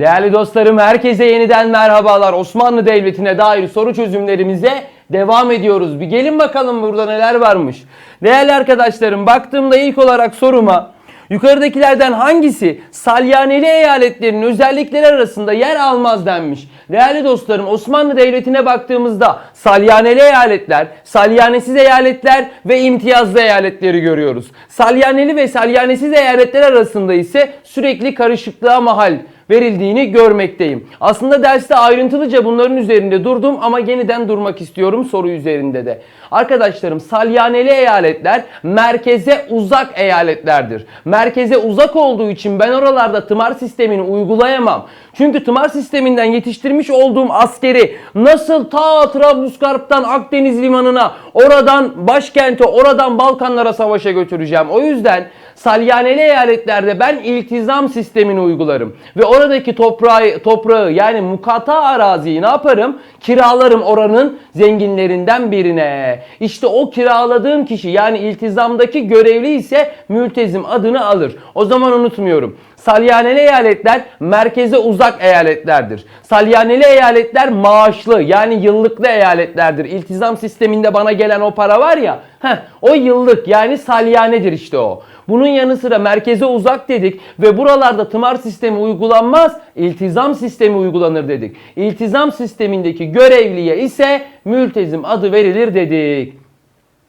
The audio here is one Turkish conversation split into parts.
Değerli dostlarım herkese yeniden merhabalar. Osmanlı Devleti'ne dair soru çözümlerimize devam ediyoruz. Bir gelin bakalım burada neler varmış. Değerli arkadaşlarım baktığımda ilk olarak soruma yukarıdakilerden hangisi Salyaneli eyaletlerin özellikleri arasında yer almaz denmiş. Değerli dostlarım Osmanlı Devleti'ne baktığımızda Salyaneli eyaletler, Salyanesiz eyaletler ve imtiyazlı eyaletleri görüyoruz. Salyaneli ve Salyanesiz eyaletler arasında ise sürekli karışıklığa mahal verildiğini görmekteyim. Aslında derste ayrıntılıca bunların üzerinde durdum ama yeniden durmak istiyorum soru üzerinde de. Arkadaşlarım salyaneli eyaletler merkeze uzak eyaletlerdir. Merkeze uzak olduğu için ben oralarda tımar sistemini uygulayamam. Çünkü tımar sisteminden yetiştirmiş olduğum askeri nasıl ta Trablusgarp'tan Akdeniz limanına, oradan başkente, oradan Balkanlara savaşa götüreceğim. O yüzden salyaneli eyaletlerde ben iltizam sistemini uygularım. Ve oradaki toprağı, toprağı yani mukata araziyi ne yaparım? Kiralarım oranın zenginlerinden birine. İşte o kiraladığım kişi yani iltizamdaki görevli ise mültezim adını alır. O zaman unutmuyorum. Salyaneli eyaletler merkeze uzak eyaletlerdir. Salyaneli eyaletler maaşlı yani yıllıklı eyaletlerdir. İltizam sisteminde bana gelen o para var ya, heh, o yıllık yani salyanedir işte o. Bunun yanı sıra merkeze uzak dedik ve buralarda tımar sistemi uygulanmaz, iltizam sistemi uygulanır dedik. İltizam sistemindeki görevliye ise mültezim adı verilir dedik.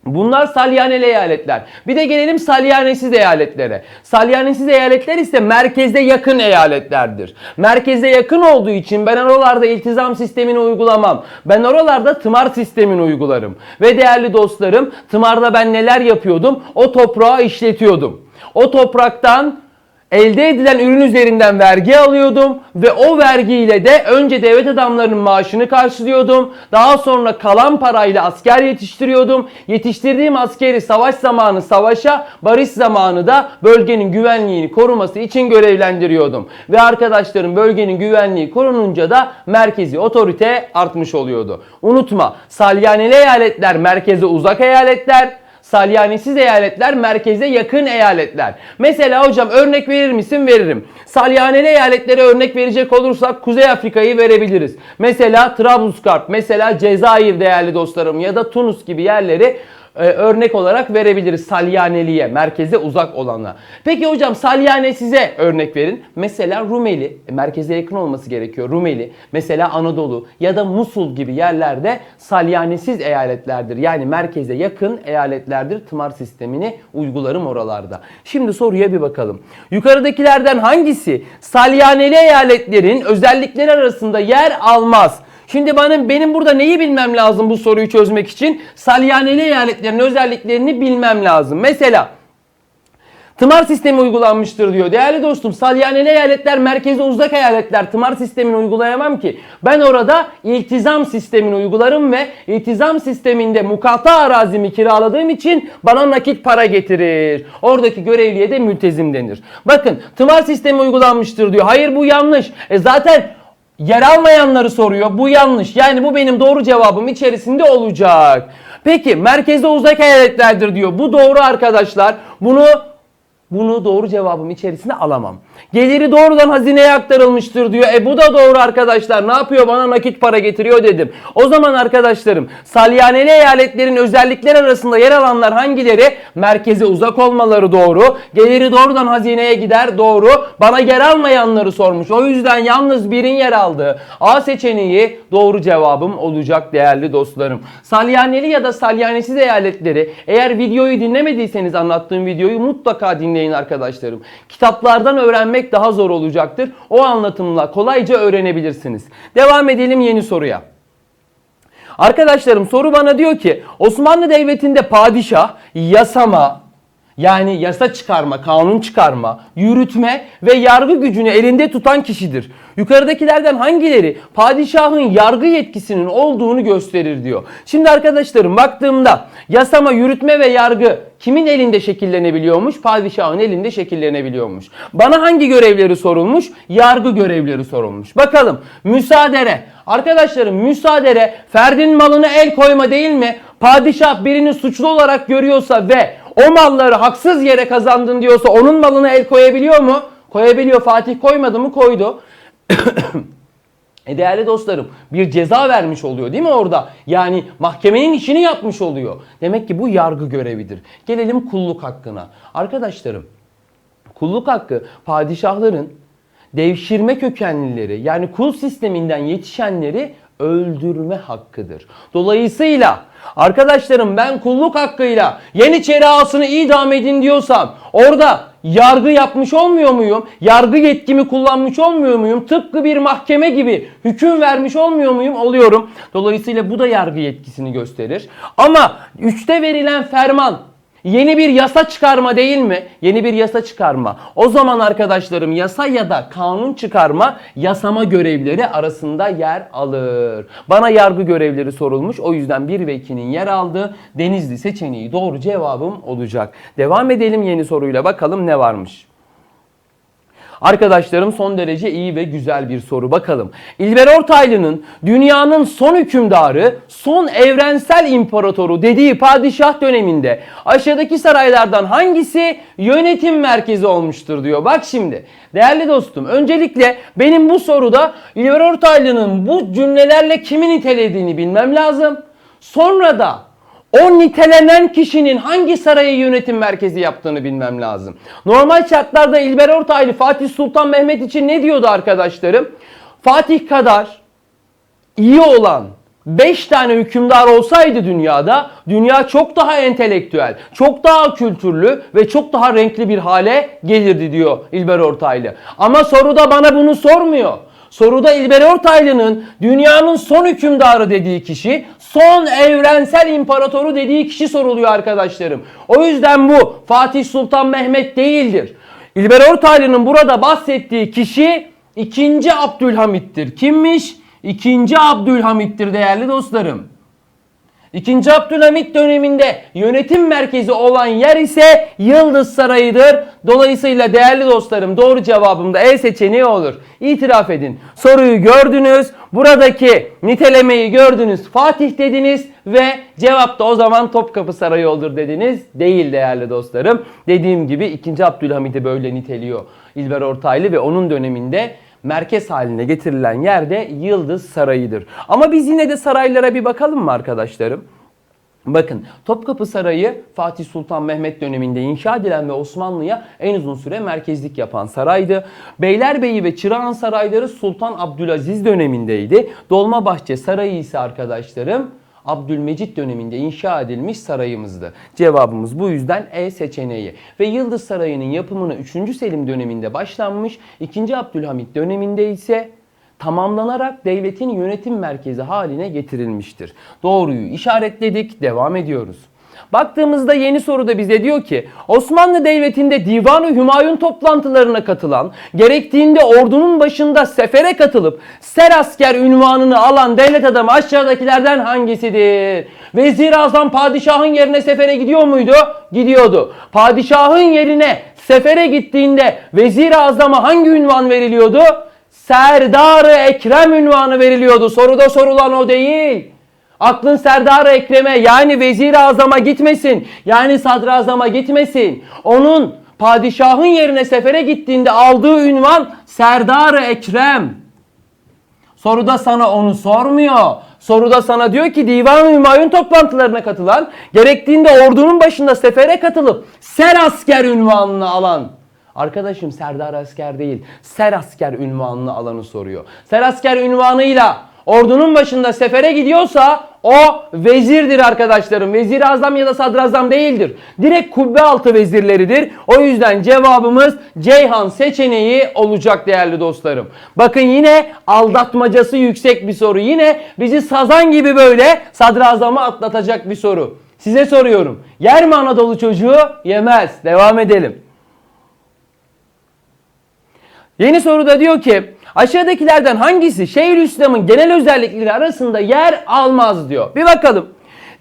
Bunlar salyaneli eyaletler. Bir de gelelim salyanesiz eyaletlere. Salyanesiz eyaletler ise merkezde yakın eyaletlerdir. Merkeze yakın olduğu için ben oralarda iltizam sistemini uygulamam. Ben oralarda tımar sistemini uygularım. Ve değerli dostlarım tımarda ben neler yapıyordum? O toprağı işletiyordum. O topraktan elde edilen ürün üzerinden vergi alıyordum ve o vergiyle de önce devlet adamlarının maaşını karşılıyordum. Daha sonra kalan parayla asker yetiştiriyordum. Yetiştirdiğim askeri savaş zamanı savaşa, barış zamanı da bölgenin güvenliğini koruması için görevlendiriyordum. Ve arkadaşlarım bölgenin güvenliği korununca da merkezi otorite artmış oluyordu. Unutma salyaneli eyaletler merkeze uzak eyaletler, Salyanesiz eyaletler merkeze yakın eyaletler. Mesela hocam örnek verir misin? Veririm. Salyaneli eyaletlere örnek verecek olursak Kuzey Afrika'yı verebiliriz. Mesela Trablusgarp, mesela Cezayir değerli dostlarım ya da Tunus gibi yerleri e, örnek olarak verebiliriz Salyaneli'ye, merkeze uzak olana. Peki hocam Salyane size örnek verin. Mesela Rumeli, e, merkeze yakın olması gerekiyor Rumeli. Mesela Anadolu ya da Musul gibi yerlerde Salyanesiz eyaletlerdir. Yani merkeze yakın eyaletlerdir. Tımar sistemini uygularım oralarda. Şimdi soruya bir bakalım. Yukarıdakilerden hangisi Salyaneli eyaletlerin özellikleri arasında yer almaz? Şimdi benim, benim burada neyi bilmem lazım bu soruyu çözmek için? Salyaneli eyaletlerin özelliklerini bilmem lazım. Mesela Tımar sistemi uygulanmıştır diyor. Değerli dostum salyaneli eyaletler merkeze uzak eyaletler tımar sistemini uygulayamam ki. Ben orada iltizam sistemini uygularım ve iltizam sisteminde mukata arazimi kiraladığım için bana nakit para getirir. Oradaki görevliye de mültezim denir. Bakın tımar sistemi uygulanmıştır diyor. Hayır bu yanlış. E zaten yer almayanları soruyor. Bu yanlış. Yani bu benim doğru cevabım içerisinde olacak. Peki merkeze uzak eyaletlerdir diyor. Bu doğru arkadaşlar. Bunu bunu doğru cevabım içerisine alamam. Geliri doğrudan hazineye aktarılmıştır diyor. E bu da doğru arkadaşlar. Ne yapıyor? Bana nakit para getiriyor dedim. O zaman arkadaşlarım salyaneli eyaletlerin özellikleri arasında yer alanlar hangileri? Merkeze uzak olmaları doğru. Geliri doğrudan hazineye gider doğru. Bana yer almayanları sormuş. O yüzden yalnız birin yer aldığı A seçeneği doğru cevabım olacak değerli dostlarım. Salyaneli ya da salyanesiz eyaletleri eğer videoyu dinlemediyseniz anlattığım videoyu mutlaka dinleyin arkadaşlarım. Kitaplardan öğrenmek daha zor olacaktır. O anlatımla kolayca öğrenebilirsiniz. Devam edelim yeni soruya. Arkadaşlarım soru bana diyor ki Osmanlı Devleti'nde padişah yasama yani yasa çıkarma, kanun çıkarma, yürütme ve yargı gücünü elinde tutan kişidir. Yukarıdakilerden hangileri padişahın yargı yetkisinin olduğunu gösterir diyor. Şimdi arkadaşlarım baktığımda yasama, yürütme ve yargı kimin elinde şekillenebiliyormuş? Padişahın elinde şekillenebiliyormuş. Bana hangi görevleri sorulmuş? Yargı görevleri sorulmuş. Bakalım müsaadere. Arkadaşlarım müsaadere ferdin malına el koyma değil mi? Padişah birini suçlu olarak görüyorsa ve o malları haksız yere kazandın diyorsa onun malına el koyabiliyor mu? Koyabiliyor. Fatih koymadı mı? Koydu. E değerli dostlarım bir ceza vermiş oluyor değil mi orada? Yani mahkemenin işini yapmış oluyor. Demek ki bu yargı görevidir. Gelelim kulluk hakkına. Arkadaşlarım kulluk hakkı padişahların devşirme kökenlileri yani kul sisteminden yetişenleri öldürme hakkıdır. Dolayısıyla arkadaşlarım ben kulluk hakkıyla Yeniçeri ağasını idam edin diyorsam orada yargı yapmış olmuyor muyum? Yargı yetkimi kullanmış olmuyor muyum? Tıpkı bir mahkeme gibi hüküm vermiş olmuyor muyum? Oluyorum. Dolayısıyla bu da yargı yetkisini gösterir. Ama üçte verilen ferman Yeni bir yasa çıkarma değil mi? Yeni bir yasa çıkarma. O zaman arkadaşlarım yasa ya da kanun çıkarma yasama görevleri arasında yer alır. Bana yargı görevleri sorulmuş. O yüzden 1 ve 2'nin yer aldığı Denizli seçeneği doğru cevabım olacak. Devam edelim yeni soruyla bakalım ne varmış. Arkadaşlarım son derece iyi ve güzel bir soru bakalım. İlber Ortaylı'nın dünyanın son hükümdarı, son evrensel imparatoru dediği padişah döneminde aşağıdaki saraylardan hangisi yönetim merkezi olmuştur diyor. Bak şimdi değerli dostum öncelikle benim bu soruda İlber Ortaylı'nın bu cümlelerle kimi nitelediğini bilmem lazım. Sonra da o nitelenen kişinin hangi sarayı yönetim merkezi yaptığını bilmem lazım. Normal şartlarda İlber Ortaylı Fatih Sultan Mehmet için ne diyordu arkadaşlarım? Fatih kadar iyi olan 5 tane hükümdar olsaydı dünyada dünya çok daha entelektüel, çok daha kültürlü ve çok daha renkli bir hale gelirdi diyor İlber Ortaylı. Ama soruda bana bunu sormuyor. Soruda İlber Ortaylı'nın dünyanın son hükümdarı dediği kişi, son evrensel imparatoru dediği kişi soruluyor arkadaşlarım. O yüzden bu Fatih Sultan Mehmet değildir. İlber Ortaylı'nın burada bahsettiği kişi 2. Abdülhamit'tir. Kimmiş? 2. Abdülhamit'tir değerli dostlarım. İkinci Abdülhamit döneminde yönetim merkezi olan yer ise Yıldız Sarayı'dır. Dolayısıyla değerli dostlarım doğru cevabım da E seçeneği olur. İtiraf edin. Soruyu gördünüz. Buradaki nitelemeyi gördünüz. Fatih dediniz ve cevap da o zaman Topkapı Sarayı olur dediniz. Değil değerli dostlarım. Dediğim gibi 2. Abdülhamit'i böyle niteliyor İlber Ortaylı ve onun döneminde merkez haline getirilen yer de Yıldız Sarayı'dır. Ama biz yine de saraylara bir bakalım mı arkadaşlarım? Bakın Topkapı Sarayı Fatih Sultan Mehmet döneminde inşa edilen ve Osmanlı'ya en uzun süre merkezlik yapan saraydı. Beylerbeyi ve Çırağan sarayları Sultan Abdülaziz dönemindeydi. Dolmabahçe Sarayı ise arkadaşlarım Abdülmecit döneminde inşa edilmiş sarayımızdı. Cevabımız bu yüzden E seçeneği. Ve Yıldız Sarayı'nın yapımına 3. Selim döneminde başlanmış, 2. Abdülhamit döneminde ise tamamlanarak devletin yönetim merkezi haline getirilmiştir. Doğruyu işaretledik, devam ediyoruz. Baktığımızda yeni soruda bize diyor ki Osmanlı Devleti'nde Divan-ı Hümayun toplantılarına katılan, gerektiğinde ordunun başında sefere katılıp ser asker ünvanını alan devlet adamı aşağıdakilerden hangisidir? Vezir Azam padişahın yerine sefere gidiyor muydu? Gidiyordu. Padişahın yerine sefere gittiğinde Vezir Azam'a hangi ünvan veriliyordu? Serdar-ı Ekrem ünvanı veriliyordu. Soruda sorulan o değil. Aklın Serdar-ı Ekrem'e yani Vezir-i Azam'a gitmesin. Yani Sadrazam'a gitmesin. Onun padişahın yerine sefere gittiğinde aldığı ünvan Serdar-ı Ekrem. Soruda sana onu sormuyor. Soruda sana diyor ki Divan-ı Hümayun toplantılarına katılan, gerektiğinde ordunun başında sefere katılıp ser asker ünvanını alan. Arkadaşım Serdar Asker değil, Ser Asker ünvanını alanı soruyor. Ser Asker ünvanıyla ordunun başında sefere gidiyorsa o vezirdir arkadaşlarım. Vezir azam ya da sadrazam değildir. Direkt kubbe altı vezirleridir. O yüzden cevabımız Ceyhan seçeneği olacak değerli dostlarım. Bakın yine aldatmacası yüksek bir soru. Yine bizi sazan gibi böyle sadrazamı atlatacak bir soru. Size soruyorum. Yer mi Anadolu çocuğu? Yemez. Devam edelim. Yeni soruda diyor ki aşağıdakilerden hangisi Şeyhülislam'ın genel özellikleri arasında yer almaz diyor. Bir bakalım.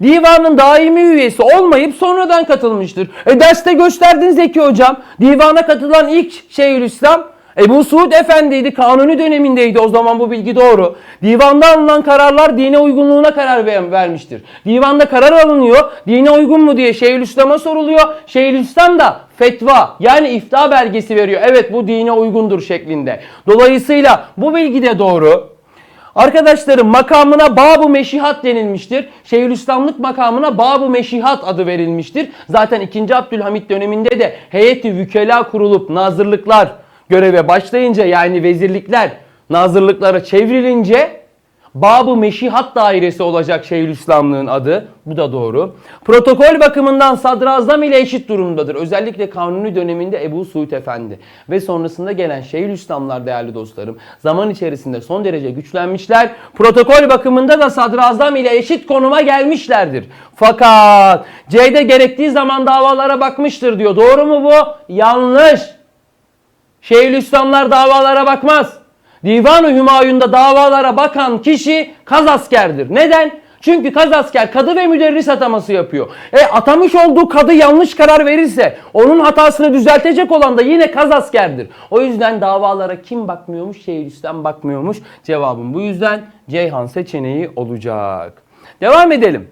Divanın daimi üyesi olmayıp sonradan katılmıştır. E derste gösterdin Zeki hocam. Divana katılan ilk Şeyhülislam Ebu Suud Efendi'ydi. Kanuni dönemindeydi. O zaman bu bilgi doğru. Divanda alınan kararlar dine uygunluğuna karar ver- vermiştir. Divanda karar alınıyor. Dine uygun mu diye Şeyhülislam'a soruluyor. Şeyhülislam da fetva yani ifta belgesi veriyor. Evet bu dine uygundur şeklinde. Dolayısıyla bu bilgi de doğru. Arkadaşlarım makamına Babu Meşihat denilmiştir. Şeyhülislamlık makamına Babu Meşihat adı verilmiştir. Zaten 2. Abdülhamit döneminde de heyeti vükela kurulup nazırlıklar göreve başlayınca yani vezirlikler nazırlıklara çevrilince Babu Meşihat Dairesi olacak Şeyhülislamlığın adı. Bu da doğru. Protokol bakımından sadrazam ile eşit durumdadır. Özellikle Kanuni döneminde Ebu Suud Efendi ve sonrasında gelen Şeyhülislamlar değerli dostlarım zaman içerisinde son derece güçlenmişler. Protokol bakımında da sadrazam ile eşit konuma gelmişlerdir. Fakat C'de gerektiği zaman davalara bakmıştır diyor. Doğru mu bu? Yanlış. Şeyhülislamlar davalara bakmaz. Divan-ı Hümayun'da davalara bakan kişi kaz askerdir. Neden? Çünkü kaz asker kadı ve müderris ataması yapıyor. E atamış olduğu kadı yanlış karar verirse onun hatasını düzeltecek olan da yine kaz askerdir. O yüzden davalara kim bakmıyormuş? Şeyhülislam bakmıyormuş. Cevabım bu yüzden Ceyhan seçeneği olacak. Devam edelim.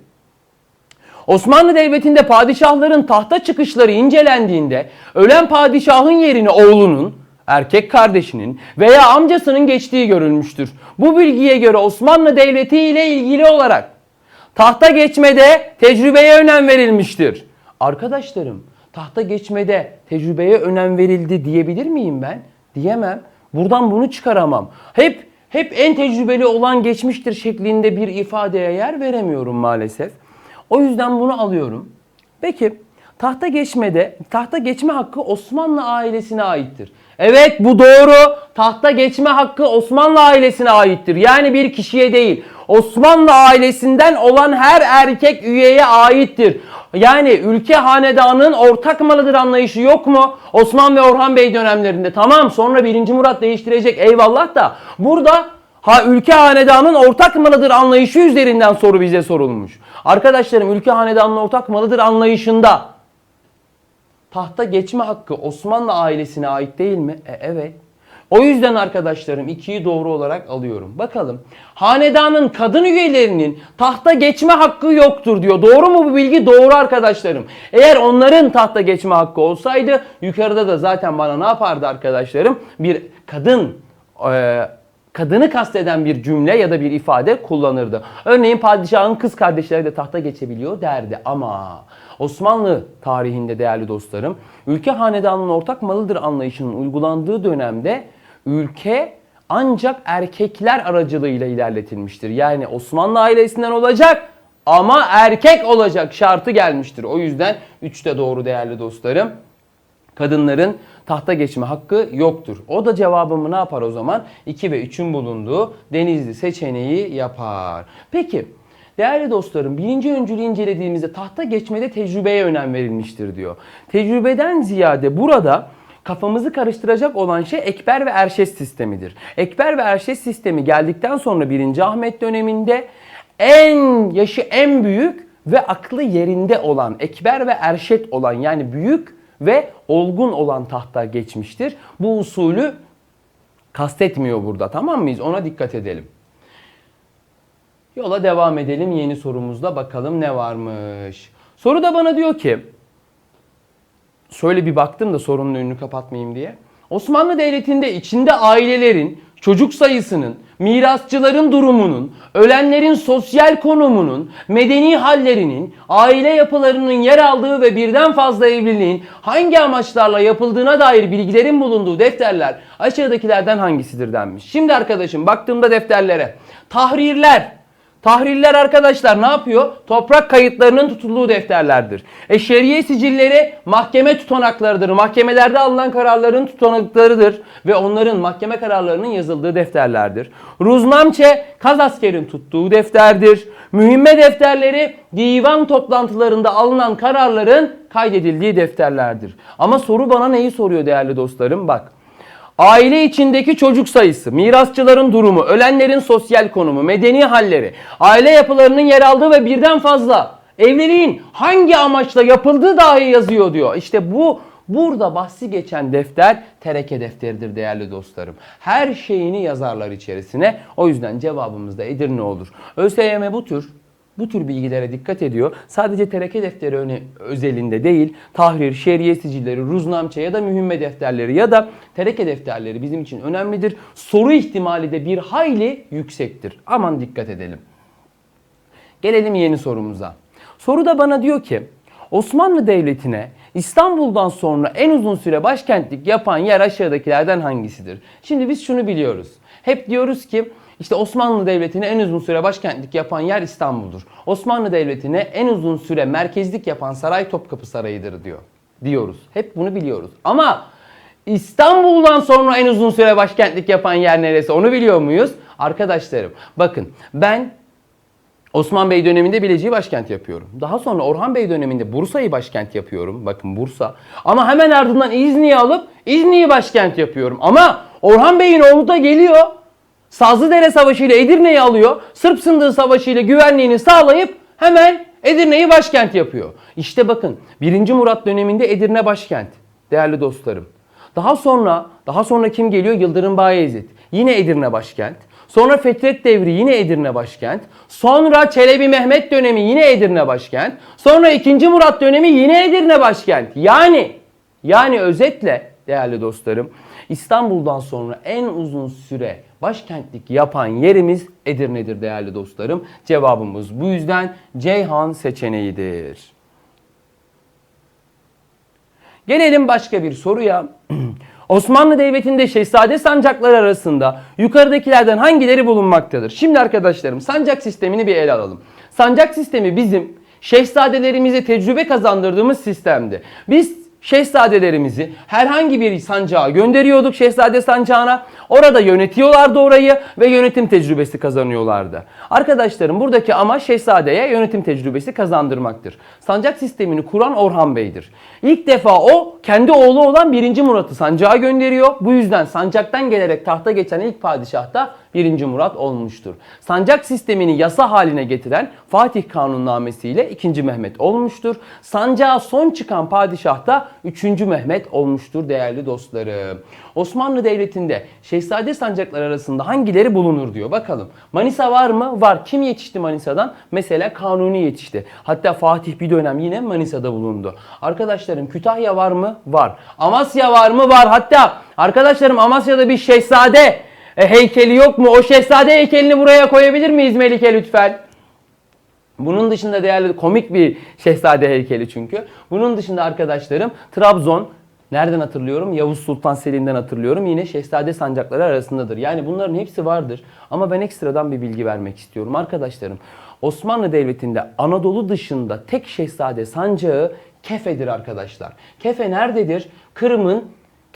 Osmanlı Devleti'nde padişahların tahta çıkışları incelendiğinde ölen padişahın yerine oğlunun, erkek kardeşinin veya amcasının geçtiği görülmüştür. Bu bilgiye göre Osmanlı Devleti ile ilgili olarak tahta geçmede tecrübeye önem verilmiştir. Arkadaşlarım, tahta geçmede tecrübeye önem verildi diyebilir miyim ben? Diyemem. Buradan bunu çıkaramam. Hep hep en tecrübeli olan geçmiştir şeklinde bir ifadeye yer veremiyorum maalesef. O yüzden bunu alıyorum. Peki tahta geçmede tahta geçme hakkı Osmanlı ailesine aittir. Evet bu doğru. Tahta geçme hakkı Osmanlı ailesine aittir. Yani bir kişiye değil. Osmanlı ailesinden olan her erkek üyeye aittir. Yani ülke hanedanın ortak malıdır anlayışı yok mu? Osman ve Orhan Bey dönemlerinde. Tamam sonra 1. Murat değiştirecek eyvallah da burada Ha ülke hanedanın ortak malıdır anlayışı üzerinden soru bize sorulmuş. Arkadaşlarım ülke hanedanın ortak malıdır anlayışında tahta geçme hakkı Osmanlı ailesine ait değil mi? E, evet. O yüzden arkadaşlarım ikiyi doğru olarak alıyorum. Bakalım. Hanedanın kadın üyelerinin tahta geçme hakkı yoktur diyor. Doğru mu bu bilgi? Doğru arkadaşlarım. Eğer onların tahta geçme hakkı olsaydı yukarıda da zaten bana ne yapardı arkadaşlarım? Bir kadın e, kadını kasteden bir cümle ya da bir ifade kullanırdı. Örneğin padişahın kız kardeşleri de tahta geçebiliyor derdi ama Osmanlı tarihinde değerli dostlarım ülke hanedanının ortak malıdır anlayışının uygulandığı dönemde ülke ancak erkekler aracılığıyla ilerletilmiştir. Yani Osmanlı ailesinden olacak ama erkek olacak şartı gelmiştir. O yüzden 3 de doğru değerli dostlarım kadınların tahta geçme hakkı yoktur. O da cevabımı ne yapar o zaman? 2 ve 3'ün bulunduğu Denizli seçeneği yapar. Peki değerli dostlarım birinci öncülü incelediğimizde tahta geçmede tecrübeye önem verilmiştir diyor. Tecrübeden ziyade burada kafamızı karıştıracak olan şey Ekber ve Erşes sistemidir. Ekber ve Erşes sistemi geldikten sonra 1. Ahmet döneminde en yaşı en büyük ve aklı yerinde olan Ekber ve Erşet olan yani büyük ve olgun olan tahta geçmiştir. Bu usulü kastetmiyor burada tamam mıyız? Ona dikkat edelim. Yola devam edelim yeni sorumuzda bakalım ne varmış. Soru da bana diyor ki şöyle bir baktım da sorunun önünü kapatmayayım diye. Osmanlı Devleti'nde içinde ailelerin, çocuk sayısının, mirasçıların durumunun, ölenlerin sosyal konumunun, medeni hallerinin, aile yapılarının yer aldığı ve birden fazla evliliğin hangi amaçlarla yapıldığına dair bilgilerin bulunduğu defterler aşağıdakilerden hangisidir denmiş. Şimdi arkadaşım baktığımda defterlere tahrirler, Tahrirler arkadaşlar ne yapıyor? Toprak kayıtlarının tutulduğu defterlerdir. E şeriye sicilleri mahkeme tutanaklarıdır. Mahkemelerde alınan kararların tutanaklarıdır ve onların mahkeme kararlarının yazıldığı defterlerdir. Ruznamçe kaz askerin tuttuğu defterdir. Mühimme defterleri divan toplantılarında alınan kararların kaydedildiği defterlerdir. Ama soru bana neyi soruyor değerli dostlarım? Bak. Aile içindeki çocuk sayısı, mirasçıların durumu, ölenlerin sosyal konumu, medeni halleri, aile yapılarının yer aldığı ve birden fazla evliliğin hangi amaçla yapıldığı dahi yazıyor diyor. İşte bu burada bahsi geçen defter tereke defteridir değerli dostlarım. Her şeyini yazarlar içerisine. O yüzden cevabımız da Edirne olur. ÖSYM bu tür bu tür bilgilere dikkat ediyor. Sadece tereke defteri öne, özelinde değil, tahrir, şeriye sicilleri, ruznamçe ya da mühimme defterleri ya da tereke defterleri bizim için önemlidir. Soru ihtimali de bir hayli yüksektir. Aman dikkat edelim. Gelelim yeni sorumuza. Soruda bana diyor ki Osmanlı Devleti'ne İstanbul'dan sonra en uzun süre başkentlik yapan yer aşağıdakilerden hangisidir? Şimdi biz şunu biliyoruz. Hep diyoruz ki işte Osmanlı Devleti'ne en uzun süre başkentlik yapan yer İstanbul'dur. Osmanlı Devleti'ne en uzun süre merkezlik yapan saray Topkapı Sarayı'dır diyor. Diyoruz. Hep bunu biliyoruz. Ama İstanbul'dan sonra en uzun süre başkentlik yapan yer neresi? Onu biliyor muyuz? Arkadaşlarım bakın ben Osman Bey döneminde Bilecik'i başkent yapıyorum. Daha sonra Orhan Bey döneminde Bursa'yı başkent yapıyorum. Bakın Bursa. Ama hemen ardından İzni'yi alıp İzni'yi başkent yapıyorum. Ama Orhan Bey'in oğlu da geliyor. Sazlıdere Savaşı ile Edirne'yi alıyor. Sırp Sındığı Savaşı ile güvenliğini sağlayıp hemen Edirne'yi başkent yapıyor. İşte bakın 1. Murat döneminde Edirne başkent. Değerli dostlarım. Daha sonra, daha sonra kim geliyor? Yıldırım Bayezid. Yine Edirne başkent. Sonra Fetret Devri yine Edirne başkent. Sonra Çelebi Mehmet dönemi yine Edirne başkent. Sonra 2. Murat dönemi yine Edirne başkent. Yani yani özetle değerli dostlarım İstanbul'dan sonra en uzun süre başkentlik yapan yerimiz Edirne'dir değerli dostlarım. Cevabımız bu yüzden Ceyhan seçeneğidir. Gelelim başka bir soruya. Osmanlı Devleti'nde şehzade sancaklar arasında yukarıdakilerden hangileri bulunmaktadır? Şimdi arkadaşlarım sancak sistemini bir ele alalım. Sancak sistemi bizim şehzadelerimize tecrübe kazandırdığımız sistemdi. Biz şehzadelerimizi herhangi bir sancağa gönderiyorduk şehzade sancağına. Orada yönetiyorlardı orayı ve yönetim tecrübesi kazanıyorlardı. Arkadaşlarım buradaki amaç şehzadeye yönetim tecrübesi kazandırmaktır. Sancak sistemini kuran Orhan Bey'dir. İlk defa o kendi oğlu olan 1. Murat'ı sancağa gönderiyor. Bu yüzden sancaktan gelerek tahta geçen ilk padişah da 1. Murat olmuştur. Sancak sistemini yasa haline getiren Fatih Kanunnamesi ile 2. Mehmet olmuştur. Sancağa son çıkan padişah da 3. Mehmet olmuştur değerli dostlarım. Osmanlı Devleti'nde şehzade sancaklar arasında hangileri bulunur diyor. Bakalım. Manisa var mı? Var. Kim yetişti Manisa'dan? Mesela Kanuni yetişti. Hatta Fatih bir dönem yine Manisa'da bulundu. Arkadaşlarım Kütahya var mı? Var. Amasya var mı? Var. Hatta arkadaşlarım Amasya'da bir şehzade e, heykeli yok mu? O şehzade heykelini buraya koyabilir miyiz Melike lütfen? Bunun dışında değerli komik bir şehzade heykeli çünkü. Bunun dışında arkadaşlarım Trabzon, nereden hatırlıyorum? Yavuz Sultan Selim'den hatırlıyorum. Yine şehzade sancakları arasındadır. Yani bunların hepsi vardır. Ama ben ekstradan bir bilgi vermek istiyorum arkadaşlarım. Osmanlı Devleti'nde Anadolu dışında tek şehzade sancağı Kefe'dir arkadaşlar. Kefe nerededir? Kırım'ın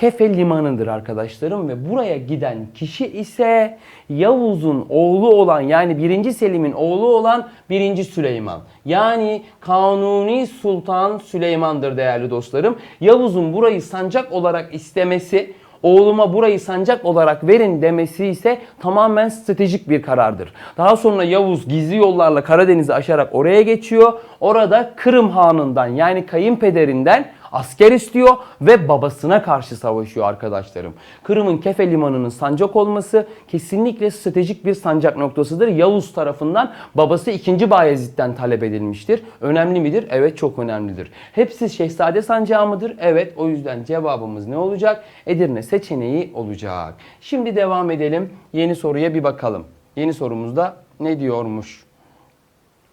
Kefe limanıdır arkadaşlarım ve buraya giden kişi ise Yavuz'un oğlu olan yani 1. Selim'in oğlu olan 1. Süleyman. Yani Kanuni Sultan Süleyman'dır değerli dostlarım. Yavuz'un burayı sancak olarak istemesi oğluma burayı sancak olarak verin demesi ise tamamen stratejik bir karardır. Daha sonra Yavuz gizli yollarla Karadeniz'i aşarak oraya geçiyor. Orada Kırım Hanı'ndan yani kayınpederinden asker istiyor ve babasına karşı savaşıyor arkadaşlarım. Kırım'ın Kefe Limanı'nın sancak olması kesinlikle stratejik bir sancak noktasıdır. Yavuz tarafından babası 2. Bayezid'den talep edilmiştir. Önemli midir? Evet çok önemlidir. Hepsi şehzade sancağı mıdır? Evet o yüzden cevabımız ne olacak? Edirne seçeneği olacak. Şimdi devam edelim. Yeni soruya bir bakalım. Yeni sorumuzda ne diyormuş?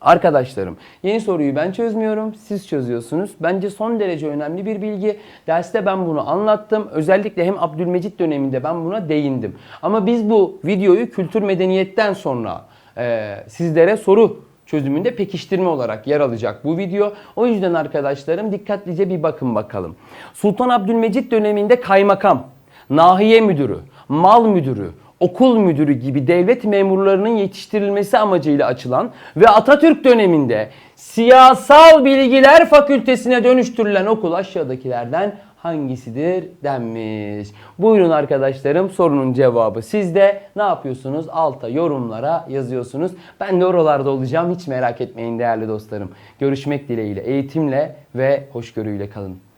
Arkadaşlarım yeni soruyu ben çözmüyorum siz çözüyorsunuz. Bence son derece önemli bir bilgi. Derste ben bunu anlattım. Özellikle hem Abdülmecit döneminde ben buna değindim. Ama biz bu videoyu kültür medeniyetten sonra e, sizlere soru çözümünde pekiştirme olarak yer alacak bu video. O yüzden arkadaşlarım dikkatlice bir bakın bakalım. Sultan Abdülmecit döneminde kaymakam, nahiye müdürü, mal müdürü, okul müdürü gibi devlet memurlarının yetiştirilmesi amacıyla açılan ve Atatürk döneminde Siyasal Bilgiler Fakültesine dönüştürülen okul aşağıdakilerden hangisidir denmiş. Buyurun arkadaşlarım sorunun cevabı sizde. Ne yapıyorsunuz? Alta yorumlara yazıyorsunuz. Ben de oralarda olacağım. Hiç merak etmeyin değerli dostlarım. Görüşmek dileğiyle, eğitimle ve hoşgörüyle kalın.